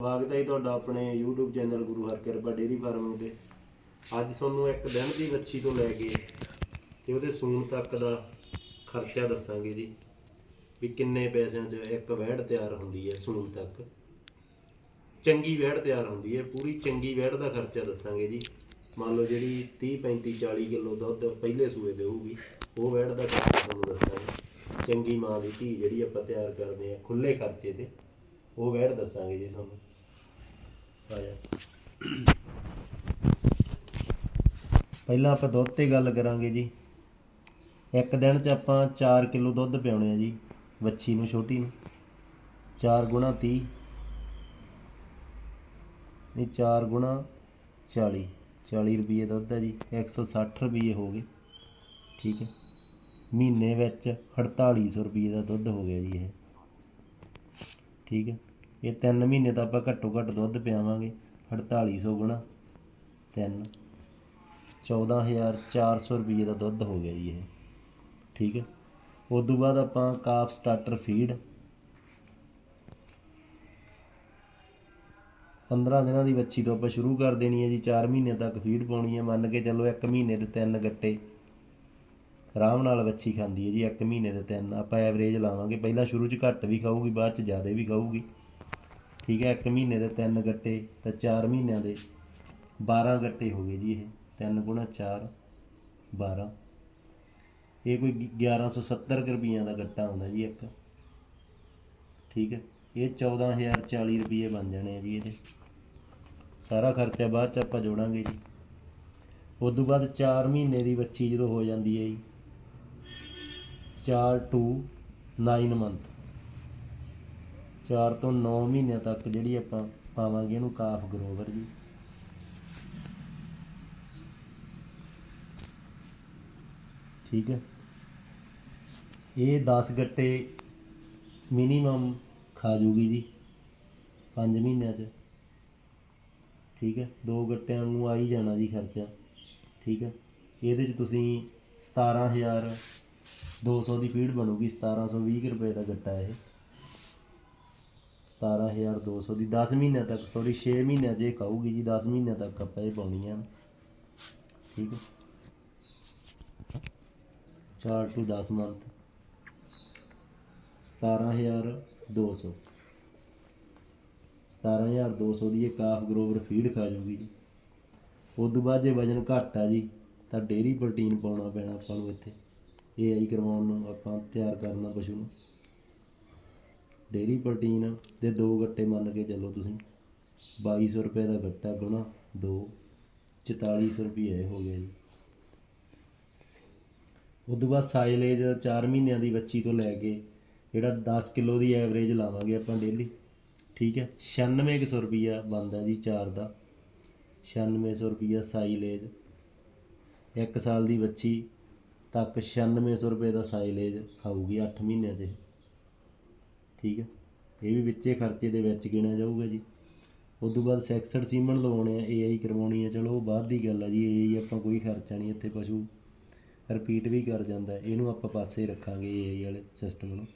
ਸਵਾਗਤ ਹੈ ਜੀ ਤੁਹਾਡਾ ਆਪਣੇ YouTube channel Guru Harkirpa dairy farming ਤੇ। ਅੱਜ ਤੁਹਾਨੂੰ ਇੱਕ ਦਿਨ ਦੀ ਵੱਛੀ ਤੋਂ ਲੈ ਕੇ ਤੇ ਉਹਦੇ ਸੂਣ ਤੱਕ ਦਾ ਖਰਚਾ ਦੱਸਾਂਗੇ ਜੀ, ਵੀ ਕਿੰਨੇ ਪੈਸਿਆਂ 'ਚ ਇੱਕ ਵਹਿੜ ਤਿਆਰ ਹੁੰਦੀ ਹੈ ਸੂਣ ਤੱਕ। ਚੰਗੀ ਵਹਿੜ ਤਿਆਰ ਹੁੰਦੀ ਹੈ, ਪੂਰੀ ਚੰਗੀ ਵਹਿੜ ਦਾ ਖਰਚਾ ਦੱਸਾਂਗੇ ਜੀ। ਮੰਨ ਲਓ ਜਿਹੜੀ 30 35 40 ਕਿਲੋ ਦੁੱਧ ਪਹਿਲੇ ਸੂਏ ਦੇਊਗੀ ਉਹ ਵਹਿੜ ਦਾ ਖਰਚਾ ਤੁਹਾਨੂੰ ਦੱਸਾਂਗੇ। ਚੰਗੀ ਮਾਂ ਦੀ ਧੀ ਜਿਹੜੀ ਆਪਾਂ ਤਿਆਰ ਕਰਦੇ ਆ ਖੁੱਲੇ ਖਰਚੇ ਤੇ। ਉਹ ਵਹਿੜ ਦੱਸਾਂਗੇ ਜੀ ਤੁਹਾਨੂੰ। ਆ ਜਾ। ਪਹਿਲਾਂ ਆਪਾਂ ਦੁੱਧ ਤੇ ਗੱਲ ਕਰਾਂਗੇ ਜੀ। ਇੱਕ ਦਿਨ 'ਚ ਆਪਾਂ 4 ਕਿਲੋ ਦੁੱਧ ਪਿਆਉਣੇ ਆ ਜੀ, ਵੱਛੀ ਨੂੰ, ਛੋਟੀ ਨੂੰ। 4 ਗੁਣਾ 30 ਨਹੀਂ 4 ਗੁਣਾ 40 40 ਰੁਪਏ ਦੁੱਧ ਹੈ ਜੀ 160 ਰੁਪਏ ਹੋ ਗਏ। ਠੀਕ ਹੈ। ਮਹੀਨੇ ਵਿੱਚ 4800 ਰੁਪਏ ਦਾ ਦੁੱਧ ਹੋ ਗਿਆ ਜੀ ਇਹ। ਠੀਕ ਹੈ। ਇਹ 3 ਮਹੀਨੇ ਤਾਂ ਆਪਾਂ ਘੱਟੋ ਘੱਟ ਦੁੱਧ ਪਿਆਵਾਂਗੇ 4800 ਗੁਣਾ 3 14400 ਰੁਪਏ ਦਾ ਦੁੱਧ ਹੋ ਗਿਆ ਜੀ ਇਹ। ਠੀਕ ਹੈ? ਉਸ ਤੋਂ ਬਾਅਦ ਆਪਾਂ ਕਾਫ ਸਟਾਰਟਰ ਫੀਡ 15 ਦਿਨਾਂ ਦੀ ਵੱਛੀ ਤੋਂ ਆਪਾਂ ਸ਼ੁਰੂ ਕਰ ਦੇਣੀ ਹੈ ਜੀ। 4 ਮਹੀਨੇ ਤੱਕ ਫੀਡ ਪਾਉਣੀ ਹੈ। ਮੰਨ ਕੇ ਚੱਲੋ 1 ਮਹੀਨੇ ਦੇ 3 ਗੱਟੇ ਆਰਾਮ ਨਾਲ ਵੱਛੀ ਖਾਂਦੀ ਹੈ ਜੀ। 1 ਮਹੀਨੇ ਦੇ 3 ਆਪਾਂ ਐਵਰੇਜ ਲਾਵਾਂਗੇ। ਪਹਿਲਾਂ ਸ਼ੁਰੂ 'ਚ ਘੱਟ ਵੀ ਖਾਊਗੀ, ਬਾਅਦ 'ਚ ਜ਼ਿਆਦਾ ਵੀ ਖਾਊਗੀ। ਠੀਕ ਹੈ 1 ਮਹੀਨੇ ਦੇ 3 ਗੱਟੇ ਤਾਂ 4 ਮਹੀਨਿਆਂ ਦੇ 12 ਗੱਟੇ ਹੋ ਗਏ ਜੀ ਇਹ। 3 ਗੁਣਾ 4 12 ਇਹ ਕੋਈ 1170 ਕੁ ਰੁਪਈਆਂ ਦਾ ਗੱਟਾ ਆਉਂਦਾ ਜੀ ਇੱਕ। ਠੀਕ ਹੈ, ਇਹ 14040 ਰੁਪਏ ਬਣ ਜਾਣੇ ਆ ਜੀ ਇਹਦੇ। ਸਾਰਾ ਖਰਚਾ ਬਾਅਦ ਚ ਆਪਾਂ ਜੋੜਾਂਗੇ ਜੀ। ਉਸ ਤੋਂ ਬਾਅਦ 4 ਮਹੀਨੇ ਦੀ ਬੱਚੀ ਜਦੋਂ ਹੋ ਜਾਂਦੀ ਹੈ ਜੀ 4 ਟੂ 9 ਮੰਥ। 4 ਤੋਂ 9 ਮਹੀਨਿਆਂ ਤੱਕ ਜਿਹੜੀ ਆਪਾਂ ਪਾਵਾਂਗੇ ਇਹਨੂੰ ਕਾਫ ਗਰੋਵਰ ਜੀ। ਠੀਕ ਹੈ। ਇਹ 10 ਗੱਟੇ ਮਿਨੀਮਮ ਖਾ ਜੂਗੀ ਜੀ 5 ਮਹੀਨਿਆਂ 'ਚ। ਠੀਕ ਹੈ। ਦੋ ਗੱਟਿਆਂ ਨੂੰ ਆ ਹੀ ਜਾਣਾ ਜੀ ਖਰਚਾ। ਠੀਕ ਹੈ। ਇਹਦੇ 'ਚ ਤੁਸੀਂ 17200 ਦੀ ਫੀਡ ਬਣੂਗੀ 1720 ਕੁ ਰੁਪਏ ਦਾ ਗੱਟਾ ਇਹ। 17200 ਦੀ 10 ਮਹੀਨਿਆਂ ਤੱਕ ਸੌਰੀ 6 ਮਹੀਨਿਆਂ 'ਚ ਇਹ ਖਾਊਗੀ ਜੀ 10 ਮਹੀਨਿਆਂ ਤੱਕ ਆਪਾਂ ਇਹ ਪਾਉਣੀ ਆ ਠੀਕ ਹੈ। 4 ਟੂ 10 ਮੰਥ 17200 17200 ਦੀ ਇਹ ਕਾਫ ਗਰੋਵਰ ਫੀਡ ਖਾ ਜੂਗੀ ਜੀ। ਉਸ ਤੋਂ ਬਾਅਦ ਜੇ ਵਜਨ ਘੱਟ ਆ ਜੀ, ਤਾਂ ਡੇਰੀ ਪ੍ਰੋਟੀਨ ਪਾਉਣਾ ਪੈਣਾ ਆਪਾਂ ਨੂੰ ਇੱਥੇ। ਇਹ ਆਈ ਕਰਵਾਉਣ ਨੂੰ ਆਪਾਂ ਤਿਆਰ ਕਰਨਾ ਪਸ਼ੂ ਨੂੰ। ਡੇਰੀ ਪ੍ਰੋਟੀਨ ਦੇ ਦੋ ਗੱਟੇ ਮੰਨ ਕੇ ਚੱਲੋ ਤੁਸੀਂ। 2200 ਰੁਪਏ ਦਾ ਗੱਟਾ ਗੁਣਾ 2 4400 ਰੁਪਏ ਹੋ ਗਿਆ ਜੀ। ਉਸ ਤੋਂ ਬਾਅਦ ਸਾਈਲੇਜ 4 ਮਹੀਨਿਆਂ ਦੀ ਬੱਚੀ ਤੋਂ ਲੈ ਕੇ ਜਿਹੜਾ 10 ਕਿਲੋ ਦੀ ਐਵਰੇਜ ਲਾਵਾਂਗੇ ਆਪਾਂ ਡੇਲੀ, ਠੀਕ ਹੈ? 9600 ਰੁਪਿਆ ਬਣਦਾ ਜੀ 4 ਦਾ। 9600 ਰੁਪਿਆ ਸਾਈਲੇਜ। 1 ਸਾਲ ਦੀ ਬੱਚੀ ਤੱਕ 9600 ਰੁਪਏ ਦਾ ਸਾਈਲੇਜ ਖਾਊਗੀ 8 ਮਹੀਨਿਆਂ 'ਚ ਠੀਕ ਹੈ। ਇਹ ਵੀ ਵਿੱਚੇ ਖਰਚੇ ਦੇ ਵਿੱਚ ਗਿਣਿਆ ਜਾਊਗਾ ਜੀ। ਉਸ ਤੋਂ ਬਾਅਦ ਸੈਕਸਡ ਸੀਮਨ ਲਵਾਉਣੇ ਆ ਏਆਈ ਕਰਵਾਉਣੀ ਹੈ ਚਲੋ ਉਹ ਬਾਅਦ ਦੀ ਗੱਲ ਆ ਜੀ ਏਆਈ ਆਪਾਂ ਕੋਈ ਖਰਚਾ ਨਹੀਂ, ਇੱਥੇ ਪਸ਼ੂ ਰਿਪੀਟ ਵੀ ਕਰ ਜਾਂਦਾ, ਇਹਨੂੰ ਆਪਾਂ ਪਾਸੇ ਰੱਖਾਂਗੇ ਏਆਈ ਵਾਲੇ ਸਿਸਟਮ ਨੂੰ।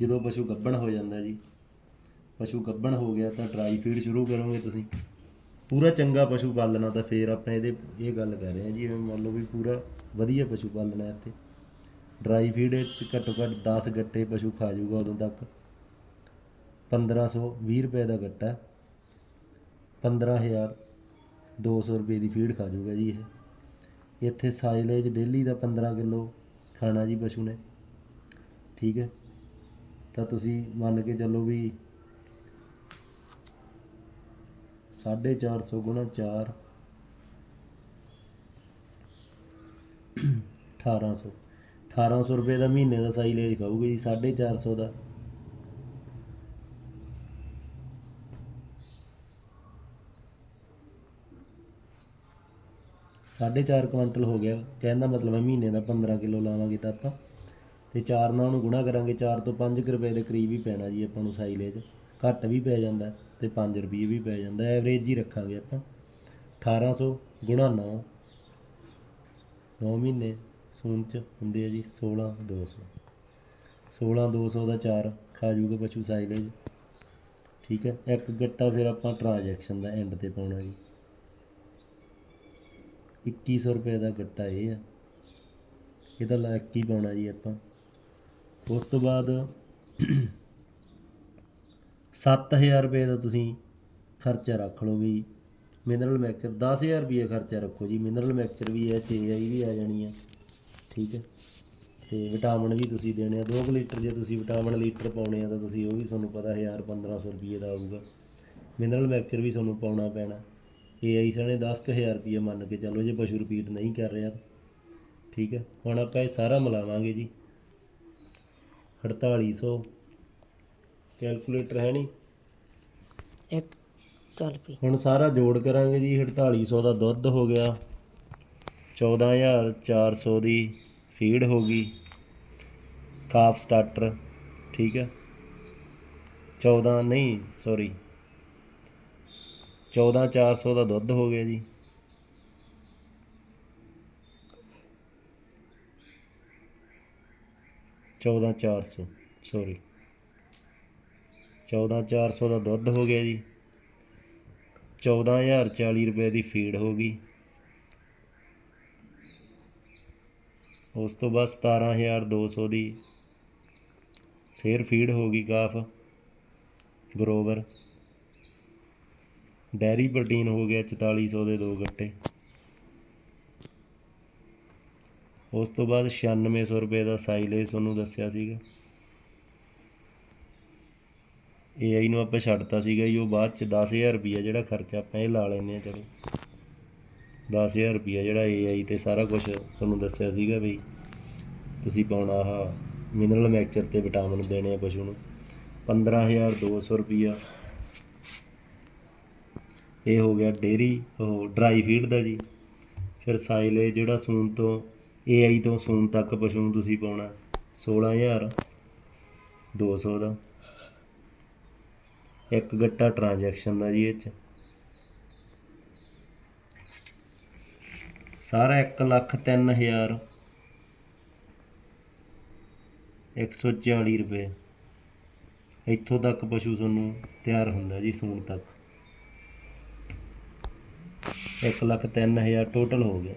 ਜਦੋਂ ਪਸ਼ੂ ਗੱਬਣ ਹੋ ਜਾਂਦਾ ਜੀ, ਪਸ਼ੂ ਗੱਬਣ ਹੋ ਗਿਆ ਤਾਂ ਡਰਾਈ ਫੀਡ ਸ਼ੁਰੂ ਕਰੋਗੇ ਤੁਸੀਂ। ਪੂਰਾ ਚੰਗਾ ਪਸ਼ੂ ਪਾਲਣਾ ਤਾਂ ਫੇਰ ਆਪਾਂ ਇਹਦੇ, ਇਹ ਗੱਲ ਕਰ ਰਹੇ ਹਾਂ ਜੀ ਮੰਨ ਲਓ ਵੀ ਪੂਰਾ ਵਧੀਆ ਪਸ਼ੂ ਪਾਲਣਾ ਇੱਥੇ। ਡਰਾਈ ਫੀਡ ਵਿੱਚ ਘੱਟੋ ਘੱਟ 10 ਗੱਟੇ ਪਸ਼ੂ ਖਾ ਜਾਊਗਾ ਉਦੋਂ ਤੱਕ। 1520 ਰੁਪਏ ਦਾ ਗੱਟਾ ਹੈ। 15200 ਰੁਪਏ ਦੀ ਫੀਡ ਖਾ ਜਾਊਗਾ ਜੀ ਇਹ। ਇੱਥੇ ਸਾਈਲੇਜ ਡੇਲੀ ਦਾ 15 ਕਿਲੋ ਖਾਣਾ ਜੀ ਪਸ਼ੂ ਨੇ। ਠੀਕ ਹੈ। ਤਾਂ ਤੁਸੀਂ ਮੰਨ ਕੇ ਚੱਲੋ ਵੀ 450 ਗੁਣਾ 4 1800 1800 ਰੁਪਏ ਦਾ ਮਹੀਨੇ ਦਾ ਸਾਈਲੇਜ ਖਾਊਗੀ ਜੀ 450 ਦਾ। ਸਾਢੇ ਚਾਰ ਕੁਆਂਟਲ ਹੋ ਗਿਆ। ਕਹਿਣ ਦਾ ਮਤਲਬ ਹੈ ਮਹੀਨੇ ਦਾ 15 ਕਿਲੋ ਲਾਵਾਂਗੇ ਤਾਂ ਆਪਾਂ। ਤੇ ਚਾਰ ਨਾਲ ਉਹਨੂੰ ਗੁਣਾ ਕਰਾਂਗੇ 4 ਤੋਂ 5 ਰੁਪਏ ਦੇ ਕਰੀਬ ਹੀ ਪੈਣਾ ਜੀ ਆਪਾਂ ਨੂੰ ਸਾਈਲੇਜ। ਘੱਟ ਵੀ ਪੈ ਜਾਂਦਾ ਤੇ 5 ਰੁਪਏ ਵੀ ਪੈ ਜਾਂਦਾ। ਐਵਰੇਜ ਹੀ ਰੱਖਾਂਗੇ ਆਪਾਂ। 1800 ਗੁਣਾ 9 9 ਮਹੀਨੇ ਸੂਨ ਚ ਹੁੰਦੇ ਆ ਜੀ 16200 16200 ਦਾ 4 ਖਾ ਜੂਗਾ ਪਸ਼ੂ ਸਾਈਲੇਜ। ਠੀਕ ਹੈ। ਇੱਕ ਗੱਟਾ ਫਿਰ ਆਪਾਂ ਟ੍ਰਾਂਜੈਕਸ਼ਨ ਦਾ ਐਂਡ ਤੇ ਪਾਉਣਾ ਜੀ। 2100 ਰੁਪਏ ਦਾ ਗੱਟਾ ਇਹ ਆ। ਇਹਦਾ ਲੱਗ ਹੀ ਪਾਉਣਾ ਜੀ ਆਪਾਂ? ਉਸ ਤੋਂ ਬਾਅਦ 7000 ਰੁਪਏ ਦਾ ਤੁਸੀਂ ਖਰਚਾ ਰੱਖ ਲਓ ਵੀ ਮਿਨਰਲ ਮਿਕਸਚਰ 10000 ਰੁਪਏ ਖਰਚਾ ਰੱਖੋ ਜੀ। ਮਿਨਰਲ ਮਿਕਸਚਰ ਵੀ ਹੈ ਚੇਆਈ ਵੀ ਆ ਜਾਣੀ ਆ। ਠੀਕ ਹੈ। ਤੇ ਵਿਟਾਮਿਨ ਵੀ ਤੁਸੀਂ ਦੇਣੇ ਆ। 2 ਲੀਟਰ ਜੇ ਤੁਸੀਂ ਵਿਟਾਮਿਨ ਲੀਟਰ ਪਾਉਣੇ ਆ ਤਾਂ ਤੁਸੀਂ ਉਹ ਵੀ ਤੁਹਾਨੂੰ ਪਤਾ 1000 1500 ਰੁਪਏ ਦਾ ਆਊਗਾ। ਮਿਨਰਲ ਮਿਕਸਚਰ ਵੀ ਤੁਹਾਨੂੰ ਪਾਉਣਾ ਪੈਣਾ। ਏਆਈ ਸਣੇ 10000 ਰੁਪਏ ਮੰਨ ਕੇ ਚੱਲੋ ਜੇ ਪਸ਼ੂ ਰਿਪੀਟ ਨਹੀਂ ਕਰ ਰਿਹਾ। ਠੀਕ ਹੈ ਹੁਣ ਆਪਾਂ ਇਹ ਸਾਰਾ ਮਿਲਾਵਾਂਗੇ ਜੀ। 4800 ਕੈਲਕੂਲੇਟਰ ਹੈ ਨਹੀਂ। ਇੱਕ ਚੱਲ ਪਈ। ਹੁਣ ਸਾਰਾ ਜੋੜ ਕਰਾਂਗੇ ਜੀ 4800 ਦਾ ਦੁੱਧ ਹੋ ਗਿਆ। 14400 ਦੀ ਫੀਡ ਹੋ ਗਈ। ਕਾਫ ਸਟਾਰਟਰ ਠੀਕ ਹੈ। 14 ਨਹੀਂ ਸੌਰੀ 14400 ਦਾ ਦੁੱਧ ਹੋ ਗਿਆ ਜੀ। ਚੌਦਾਂ ਚਾਰ ਸੌ ਸੌਰੀ ਚੌਦਾਂ ਚਾਰ ਸੌ ਦਾ ਦੁੱਧ ਹੋ ਗਿਆ ਜੀ। ਚੌਦਾਂ ਹਜ਼ਾਰ ਚਾਲੀ ਰੁਪਏ ਦੀ ਫੀਡ ਹੋ ਗਈ। ਉਸ ਤੋਂ ਬਾਅਦ ਸਤਾਰਾਂ ਹਜ਼ਾਰ ਦੋ ਸੌ ਦੀ ਫੇਰ ਫੀਡ ਹੋ ਗਈ ਕਾਫ, ਬਰੋਬਰ। ਡੈਰੀ ਪ੍ਰੋਟੀਨ ਹੋ ਗਿਆ 4400 ਦੇ ਦੋ ਗੱਟੇ। ਉਸ ਤੋਂ ਬਾਅਦ 9600 ਰੁਪਏ ਦਾ ਸਾਈਲੇਜ ਤੁਹਾਨੂੰ ਦੱਸਿਆ ਸੀਗਾ। ਏਆਈ ਨੂੰ ਆਪਾਂ ਛੱਡਤਾ ਸੀਗਾ ਜੀ, ਉਹ ਬਾਅਦ ਚ 10000 ਰੁਪਿਆ ਜਿਹੜਾ ਖਰਚਾ ਆਪਾਂ ਇਹ ਲਾ ਲੈਨੇ ਆ ਚਲੋ। 10000 ਰੁਪਿਆ ਜਿਹੜਾ ਏਆਈ ਤੇ ਸਾਰਾ ਕੁਝ ਤੁਹਾਨੂੰ ਦੱਸਿਆ ਸੀਗਾ ਵੀ ਤੁਸੀਂ ਪਾਉਣਾ ਆਹ ਮਿਨਰਲ ਮੈਕਚਰ ਤੇ ਵਿਟਾਮਿਨ ਦੇਣੇ ਆ ਪਸ਼ੂ ਨੂੰ। 15200 ਰੁਪਿਆ ਇਹ ਹੋ ਗਿਆ ਡੇਰੀ ਉਹ ਡਰਾਈ ਫੀਡ ਦਾ ਜੀ। ਫਿਰ ਸਾਈਲੇ ਜਿਹੜਾ ਸੂਣ ਤੋਂ ਏਆਈ ਤੋਂ ਸੂਣ ਤੱਕ ਪਸ਼ੂ ਨੂੰ ਤੁਸੀਂ ਪਾਉਣਾ 16200 ਦਾ ਇੱਕ ਗੱਟਾ ਟ੍ਰਾਂਜੈਕਸ਼ਨ ਦਾ ਜੀ ਇਹ ਚ। ਸਾਰਾ 1 ਲੱਖ ਤਿੰਨ ਹਜ਼ਾਰ 140 ਰੁਪਏ। ਇੱਥੋਂ ਤੱਕ ਪਸ਼ੂ ਤੁਹਾਨੂੰ ਤਿਆਰ ਹੁੰਦਾ ਜੀ ਸੂਣ ਤੱਕ। ਇੱਕ ਲੱਖ ਤਿੰਨ ਹਜ਼ਾਰ ਟੋਟਲ ਹੋ ਗਿਆ।